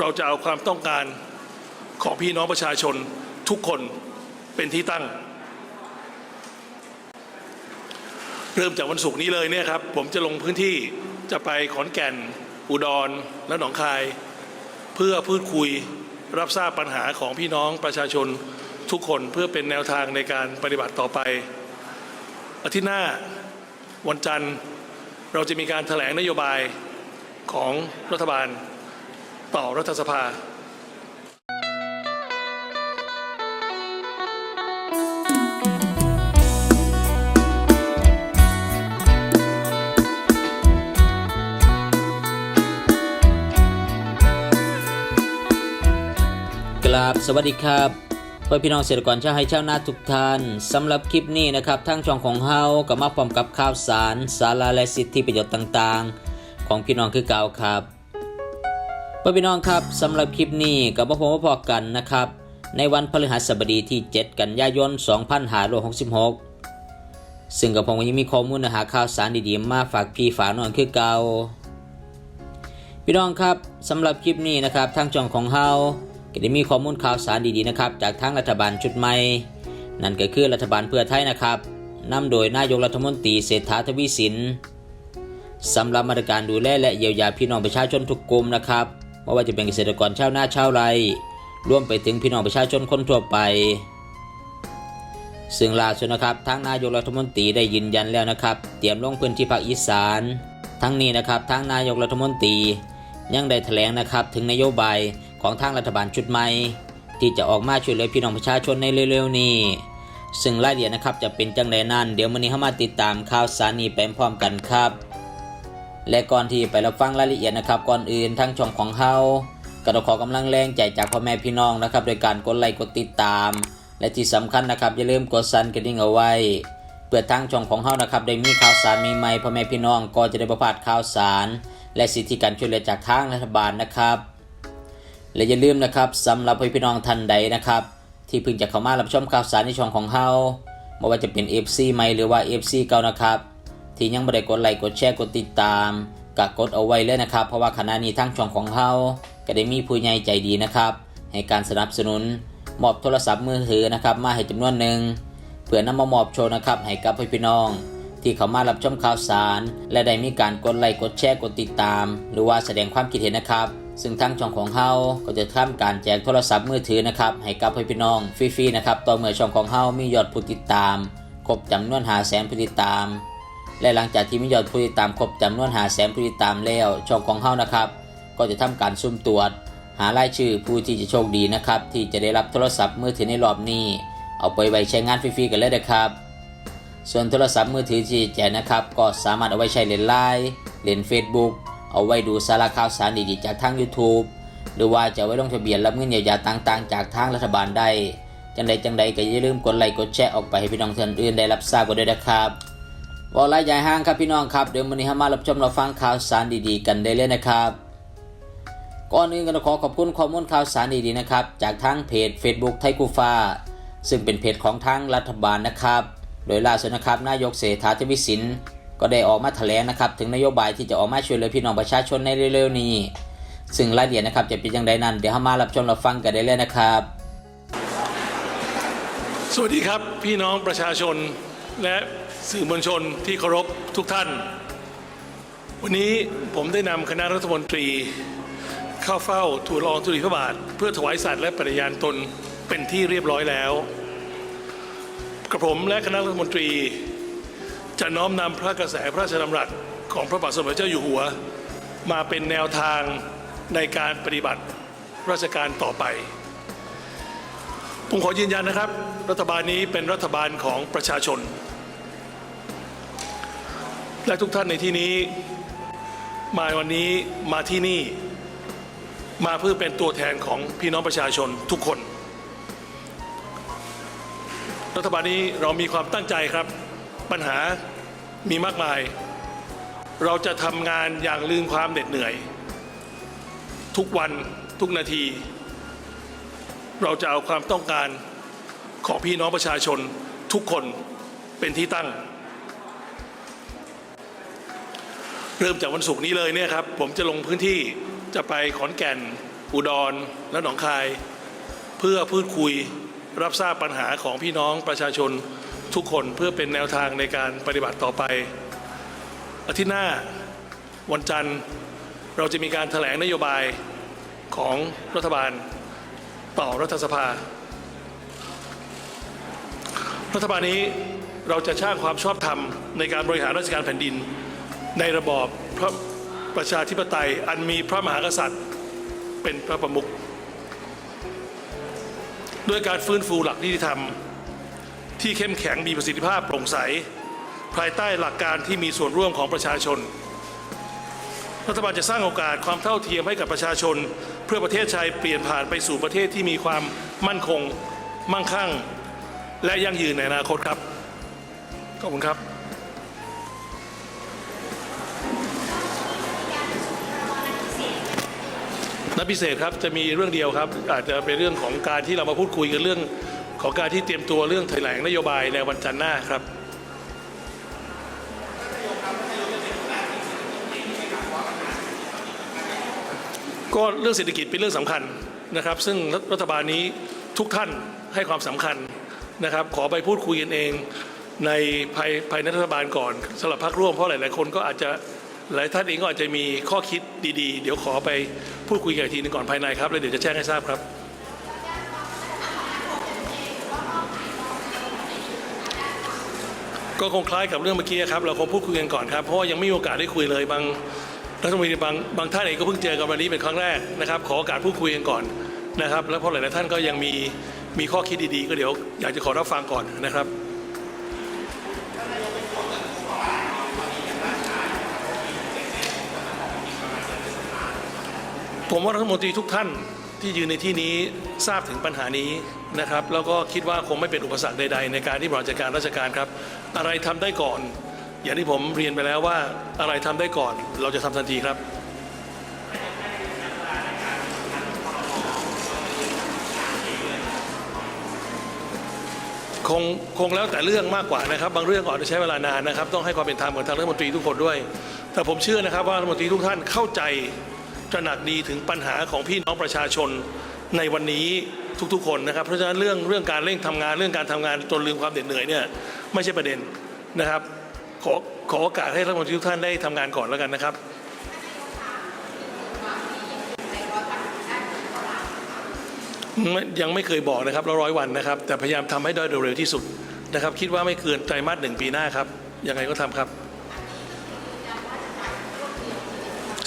เราจะเอาความต้องการของพี่น้องประชาชนทุกคนเป็นที่ตั้ง เริ่มจากวันศุกร์นี้เลยเนี่ยครับ ผมจะลงพื้นที่จะไปขอนแก่น อุดรและหนองคาย เพื่อพูดคุยรับทราบปัญหาของพี่น้องประชาชนทุกคนเพื่อเป็นแนวทางในการปฏิบัติต่อไป อาทิตย์หน้าวันจันทร์เราจะมีการถแถลงนโยบายของรัฐบาล ต่อรัฐสภากราบสวัสดีครับเพื่อพี่น้องเกษตรกรชาวไร่ชาวนาทุกท่านสำหรับคลิปนี้นะครับทั้งช่องของเฮาก็มาพร้อมกับข่าวสาร สาระและสิทธิประโยชน์ต่างๆ ของพี่น้องคือเก่าครับ พื่อนพี่น้องครับสำหรับคลิปนี้ก็บ่พบมาพอกันนะครับ ในวันพฤหัสบดีที่ 7 กันยายน 2566 ซึ่งกับผมยังมีข้อมูลเนื้อหาข่าวสารดีๆ มาฝากพี่ฝากน้องคือเก่าพี่น้องครับสำหรับคลิปนี้นะครับทางช่องของเฮาก็ได้มีข้อมูลข่าวสารดีๆนะครับจากทางรัฐบาลชุดใหม่ นั่นก็คือรัฐบาลเพื่อไทยนะครับนำโดยนายกรัฐมนตรีเศรษฐาทวีสินสำหรับมาตรการดูแลและเยียวยาพี่น้องประชาชนทุกกลุ่มนะครับ ไม่ว่าจะเป็นเกษตรกรชาวนาชาวไร่รวมไปถึงพี่น้องประชาชนคนทั่วไป ซึ่งล่าสุดนะครับทางนายกรัฐมนตรีได้ยืนยันแล้วนะครับ เตรียมลงพื้นที่ภาคอีสาน ทั้งนี้นะครับทางนายกรัฐมนตรียังได้แถลงนะครับถึงนโยบายของทางรัฐบาลชุดใหม่ ที่จะออกมาช่วยเหลือพี่น้องประชาชนในเร็วๆนี้ ซึ่งรายละเอียดนะครับจะเป็นจังไดนั้นเดี๋ยวมื้อนี้เข้ามาติดตามข่าวสารนี้ไปพร้อมกันครับ และก่อนที่ไปรับฟังรายละเอียดนะครับ ก่อนอื่นทั้งช่องของเฮาก็ต้องขอกำลังแรงใจจากพ่อแม่พี่น้องนะครับโดยการกดไลค์กดติดตาม และที่สำคัญนะครับอย่าลืมกดสั่นกระดิ่งเอาไว้เพื่อทางช่องของเฮานะครับได้มีข่าวสารใหม่ๆพ่อแม่พี่น้องก็จะได้ประพาดข่าวสาร และสิทธิการช่วยเหลือจากทางรัฐบาลนะครับ และอย่าลืมนะครับสำหรับพี่น้องท่านใดนะครับ ที่เพิ่งจะเข้ามารับชมข่าวสารในช่องของเฮาไม่ว่าจะเป็น FC ใหม่หรือว่า FC เก่านะครับ ที่ยังไม่ได้กดไลค์กดแชร์กดติดตามก็กดเอาไว้เลยนะครับ เพราะว่าขณะนี้ทั้งช่องของเฮาก็ได้มีผู้ใหญ่ใจดีนะครับ ให้การสนับสนุนมอบโทรศัพท์มือถือนะครับมาให้จำนวนหนึ่งเพื่อนำมามอบโชว์นะครับให้กับพี่น้อง ที่เขามารับชมข่าวสาร และได้มีการกดไลค์กดแชร์กดติดตาม หรือว่าแสดงความคิดเห็นนะครับ ซึ่งทางช่องของเฮาก็จะทำการแจกโทรศัพท์มือถือนะครับให้กับพี่น้องฟรีๆนะครับต่อเมื่อช่องของเฮามียอดผู้ติดตามครบจำนวนหาแสนผู้ติดตาม และหลังจากที่มียอดผู้ติดตามครบจำนวนหาแสนผู้ติดตามแล้ว ช่องของเฮานะครับ ก็จะทำการสุ่มตรวจ หารายชื่อผู้ที่จะโชคดีนะครับ ที่จะได้รับโทรศัพท์มือถือในรอบนี้ เอาไปไว้ใช้งานฟรีๆกันเลยนะครับ ส่วนโทรศัพท์มือถือที่แจกนะครับ ก็สามารถเอาไว้ใช้เล่นไลน์เล่น Facebook เอาไว้ดูสาระข่าวสารดีๆจากทาง YouTube หรือว่าจะไว้ลงทะเบียนรับเงินเยียวยาต่างๆ จากทางรัฐบาลได้ จังใดจังใดก็อย่าลืมกดไลค์กดแชร์ออกไปให้พี่น้องท่านอื่นได้รับทราบกันด้วยนะครับ วอลไลใหญ่ห้างครับพี่น้องครับเดี๋ยววันนี้เรามารับชมเรับฟังข่าวสารดีๆ กันได้เลยนะครับก่อนอื่นก็ต้องขอขอบคุณข้อมูลข่าวสารดีๆนะครับจากทางเพจ Facebook ไทยกูฟ้า ซึ่งเป็นเพจของทางรัฐบาลนะครับ โดยล่าสุดนะครับนายกเศรษฐาทวีสินก็ได้ออกมาแถลงนะครับถึงนโยบายที่จะออกมาช่วยเหลือพี่น้องประชาชนในเร็วๆนี้ ซึ่งรายละเอียดนะครับจะเป็นอย่างไรนั้นเดี๋ยวเรามารับชมเรับฟังกันได้เลยนะครับ สวัสดีครับพี่น้องประชาชน และสื่อมวลชนที่เคารพทุกท่าน วันนี้ผมได้นำคณะรัฐมนตรี เข้าเฝ้าทูลรองทุลีพระบาท เพื่อถวายสัตย์และปฏิญาณตนเป็นที่เรียบร้อยแล้ว กระผมและคณะรัฐมนตรี จะน้อมนำพระกระแสพระราชดำรัสของพระบาทสมเด็จเจ้าอยู่หัว มาเป็นแนวทางในการปฏิบัติราชการต่อไปผมขอยืนยันนะครับ รัฐบาลนี้เป็นรัฐบาลของประชาชน และทุกท่านในที่นี้ มาวันนี้มาที่นี่ มาเพื่อเป็นตัวแทนของพี่น้องประชาชนทุกคน รัฐบาลนี้เรามีความตั้งใจครับ ปัญหามีมากมาย เราจะทำงานอย่างลืมความเหน็ดเหนื่อย ทุกวันทุกนาที เราจะเอาความต้องการของพี่น้องประชาชนทุกคนเป็นที่ตั้ง เริ่มจากวันศุกร์นี้เลยเนี่ยครับผมจะลงพื้นที่จะไปขอนแก่น อุดรและหนองคาย เพื่อพูดคุยรับทราบปัญหาของพี่น้องประชาชนทุกคนเพื่อเป็นแนวทางในการปฏิบัติต่อไป อาทิตย์หน้าวันจันทร์เราจะมีการแถลงนโยบายของรัฐบาลต่อรัฐสภา รัฐบาลนี้เราจะสร้างความชอบธรรมในการบริหารราชการแผ่นดิน ในระบอบพระประชาธิปไตยอันมีพระมหากษัตริย์เป็นพระประมุขด้วยการฟื้นฟูหลักนิติธรรม ที่เข้มแข็งมีประสิทธิภาพโปร่งใส ภายใต้หลักการที่มีส่วนร่วมของประชาชน รัฐบาลจะสร้างโอกาสความเท่าเทียมให้กับประชาชน เพื่อประเทศไทยเปลี่ยนผ่านไปสู่ประเทศที่มีความมั่นคง มั่งคั่ง และยั่งยืนในอนาคตครับ ขอบคุณครับ นัดพิเศษครับจะมีเรื่องเดียวครับ อาจจะเป็นเรื่องของการที่เรามาพูดคุยกันเรื่อง ของการที่เตรียมตัวเรื่องแถลงนโยบายในวันจันทร์หน้าครับก็เรื่องเศรษฐกิจเป็นเรื่องสำคัญนะครับ ซึ่งรัฐบาลนี้ทุกท่านให้ความสำคัญนะครับ ขอไปพูดคุยกันเองในภายภายในรัฐบาลก่อนสำหรับพรรคร่วมเพราะหลาย ๆ คนก็อาจจะหลายท่านเองก็อาจจะมีข้อคิดดี ๆ เดี๋ยวขอไป พูดคุยกันอีกทีหนึงก่อนภายในครับแล้วเดี๋ยวจะแจ้งให้ทราบครับ ก็คงคล้ายกับเรื่องเมื่อกี้ครับ เราคงพูดคุยกันก่อนครับ เพราะว่ายังไม่มีโอกาสได้คุยเลยบางรัฐมนตรีบางบางท่านเองก็เพิ่งเจอกันวันนี้เป็นครั้งแรกนะครับ ขอโอกาสพูดคุยกันก่อนนะครับ แล้วพราะหลายๆท่านก็ยังมีมีข้อคิดดีๆ ก็เดี๋ยวอยากจะขอรับฟังก่อนนะครับ ผมว่ารัฐมนตรีทุกท่านที่ยืนในที่นี้ทราบถึงปัญหานี้นะครับ แล้วก็คิดว่าคงไม่เป็นอุปสรรคใด ๆ ในการที่บริหารจัดการราชการครับ อะไรทำได้ก่อน อย่างที่ผมเรียนไปแล้วว่าอะไรทำได้ก่อน เราจะทำทันทีครับคงคงแล้วแต่เรื่องมากกว่านะครับ บางเรื่องอาจจะใช้เวลานานนะครับ ต้องให้ความเป็นธรรมกับทางรัฐมนตรีทุกคนด้วย แต่ผมเชื่อนะครับว่ารัฐมนตรีทุกท่านเข้าใจ ตระหนักดีถึงปัญหาของพี่น้องประชาชนในวันนี้ทุกๆ คนนะครับ เพราะฉะนั้นเรื่องเรื่องการเร่งทำงานเรื่องการทำงานจนลืมความเหน็ดเหนื่อยเนี่ยไม่ใช่ประเด็นนะครับ ขอขอโอกาสให้รัฐมนตรีทุกท่านได้ทำงานก่อนแล้วกันนะครับยังไม่เคยบอกนะครับล้วร้อยวันนะครับ แต่พยายามทำให้ได้โดยเร็วที่สุดนะครับ คิดว่าไม่เกินไตรมาสหนึ่งปีหน้าครับยังไงก็ทำครับ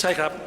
ใช่ครับ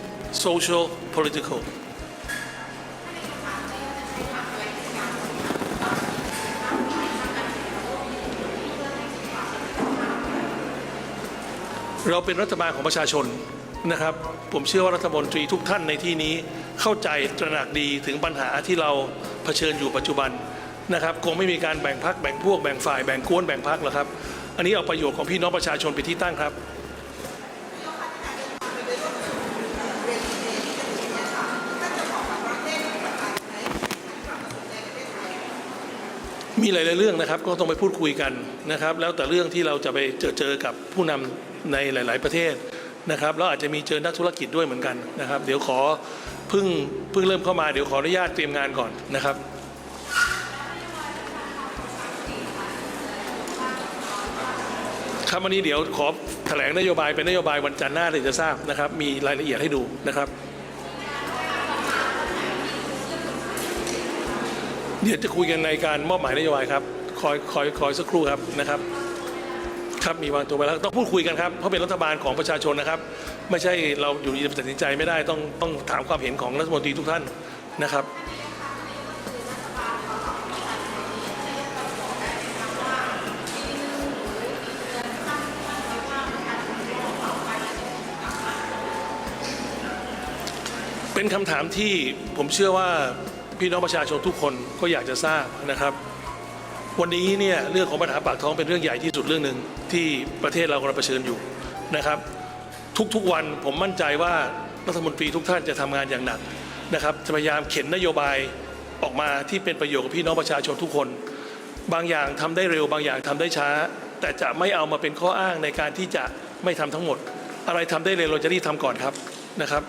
social, political. เราเป็นรัฐบาลของประชาชนนะครับ ผมเชื่อว่ารัฐมนตรีทุกท่านในที่นี้เข้าใจตระหนักดีถึงปัญหาที่เราเผชิญอยู่ปัจจุบันนะครับ คงไม่มีการแบ่งพักแบ่งพวกแบ่งฝ่ายแบ่งกวนแบ่งพักหรอกครับ อันนี้เอาประโยชน์ของพี่น้องประชาชนเป็นที่ตั้งครับ มีหลายๆเรื่องนะครับ ก็ต้องไปพูดคุยกันนะครับ แล้วแต่เรื่องที่เราจะไปเจอเจอกับผู้นำในหลาย ๆประเทศนะครับแล้วอาจจะมีเจอนักธุรกิจด้วยเหมือนกันนะครับ เดี๋ยวขอเพิ่งเพิ่งเริ่มเข้ามาเดี๋ยวขออนุญาตเตรียมงานก่อนนะครับครับวันนี้เดี๋ยวขอแถลงนโยบายเป็นนโยบายวันจันทร์หน้าเดี๋ยวจะทราบนะครับ มีรายละเอียดให้ดูนะครับ เดี๋ยวจะคุยกันในการมอบหมายนโยบายครับคอยคอยคอยสักครู่ครับนะครับ ครับมีวางตัวไปแล้วต้องพูดคุยกันครับเพราะเป็นรัฐบาลของประชาชนนะครับ ไม่ใช่เราอยู่ดีๆตัดสินใจไม่ได้ต้องต้องถามความเห็นของรัฐมนตรีทุกท่านนะครับเป็นคำถามที่ผมเชื่อว่า พี่น้องประชาชนทุกคนก็อยากจะทราบนะครับ วันนี้เนี่ยเรื่องของปัญหาปากท้องเป็นเรื่องใหญ่ที่สุดเรื่องหนึ่งที่ประเทศเรากำลังเผชิญอยู่นะครับ ทุกๆวันผมมั่นใจว่ารัฐมนตรีทุกท่านจะทำงานอย่างหนักนะครับจะพยายามเข็นนโยบายออกมาที่เป็นประโยชน์กับพี่น้องประชาชนทุกคน บางอย่างทำได้เร็ว บางอย่างทำได้ช้า แต่จะไม่เอามาเป็นข้ออ้างในการที่จะไม่ทำทั้งหมด อะไรทำได้เร็วเราจะรีบทำก่อนครับนะครับ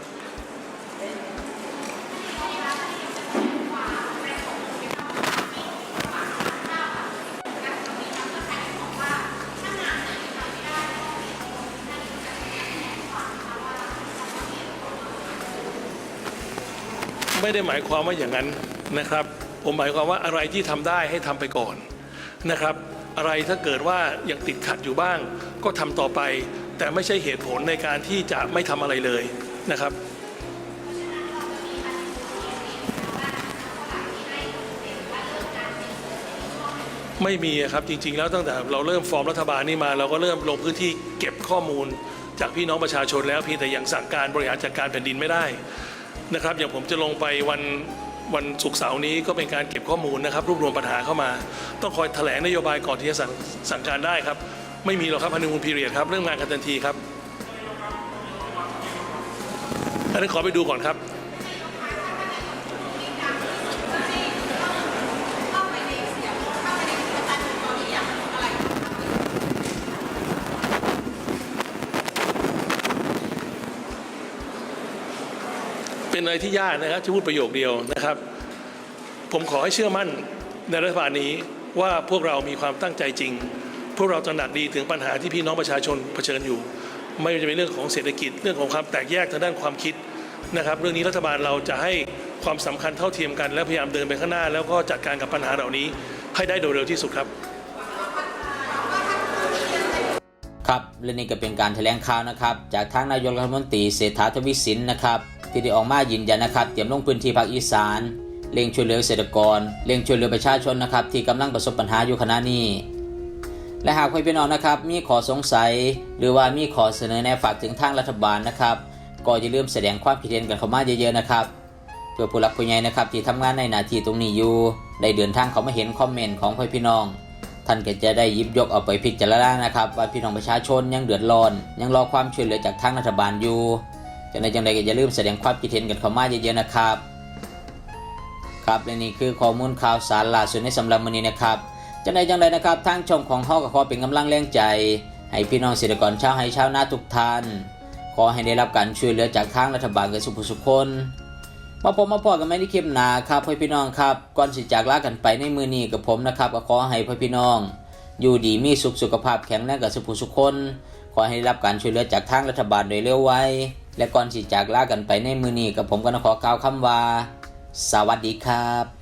ได้หมายความว่าอย่างนั้นนะครับ ผมหมายความว่าอะไรที่ทำได้ให้ทำไปก่อนนะครับ อะไรถ้าเกิดว่ายังติดขัดอยู่บ้าง ก็ทำต่อไป แต่ไม่ใช่เหตุผลในการที่จะไม่ทำอะไรเลยนะครับไม่มีครับจริงๆ แล้วตั้งแต่เราเริ่มฟอร์มรัฐบาลนี่มา เราก็เริ่มลงพื้นที่เก็บข้อมูล จากพี่น้องประชาชนแล้วเพียงแต่ยังสั่งการบริหารจัดการแผ่นดินไม่ได้ นะครับอย่างผมจะลงไปวันวันศุกร์เสาร์นี้ก็เป็นการเก็บข้อมูลนะครับ รวบรวมปัญหาเข้ามา ต้องคอยแถลงนโยบายก่อนที่จะสั่งสั่งการได้ครับ ไม่มีหรอกครับฮันนีมูนพีเรียดครับ เรื่องงานกันทันทีครับอันนี้นขอไปดูก่อนครับ เป็นอะไรที่ยากนะครับที่พูดประโยคเดียวนะครับ ผมขอให้เชื่อมั่นในรัฐบาลนี้ว่าพวกเรามีความตั้งใจจริง พวกเราตระหนักดีถึงปัญหาที่พี่น้องประชาชนเผชิญอยู่ ไม่ว่าจะเป็นเรื่องของเศรษฐกิจเรื่องของความแตกแยกทางด้านความคิดนะครับ เรื่องนี้รัฐบาลเราจะให้ความสำคัญเท่าเทียมกัน และพยายามเดินไปข้างหน้า แล้วก็จัดการกับปัญหาเหล่านี้ให้ได้โดยเร็วที่สุดครับ ครับ และนี่ก็เป็นการแถลงข่าวนะครับ จากทางนายกรัฐมนตรีเศรษฐาทวีสินนะครับ ที่ได้ออกมายืนยันนะครับ เตรียมลงพื้นที่ภาคอีสานเร่งช่วยเหลือเกษตรกรเร่งช่วยเหลือประชาชนนะครับ ที่กำลังประสบปัญหาอยู่ขณะนี้ และหากพี่น้องนะครับ มีขอสงสัย หรือว่ามีขอเสนอแนะฝากถึงทางรัฐบาลนะครับ ก็อย่าลืมแสดงความคิดเห็นกันเข้ามาเยอะๆนะครับเพื่อผู้หลักผู้ใหญ่นะครับที่ทำงานในหน้าที่ตรงนี้อยู่ได้เดินทางเขามาเห็นคอมเมนต์ของพี่น้อง ท่านก็จะได้ยิบยกเอาไปพิจารณานะครับ ว่าพี่น้องประชาชนยังเดือดร้อน ยังรอความช่วยเหลือจากทางรัฐบาลอยู่จังใดจังใดก็อย่าลืมแสดงความคิดเห็นกันเข้ามาเยอะๆนะครับครับและนี่คือข้อมูลข่าวสารล่าสุดในสำหรับมื้อนี้นะครับจังใดจังใดนะครับทางช่องของเฮาก็ขอเป็นกำลังแรงใจ ให้พี่น้องเกษตรกรชาวไร่ชาวนาทุกท่าน ขอให้ได้รับการช่วยเหลือจากทางรัฐบาลกันสุขสุขคน มาพบมาพอกันไม่ได้คลิปหนาครับพ่อพี่น้องครับก่อนสิจากลากันไปในมือนี้กับผมนะครับก็ขอให้พ่อพี่น้อง อยู่ดีมีสุขสุขภาพแข็งแรงกับสุขสุขคน ขอให้ได้รับการช่วยเหลือจากทางรัฐบาลโดยเร็วไวและก่อนสิจากลากันไปในมือนี้กับผมก็ขอกล่าวคำว่า สวัสดีครับ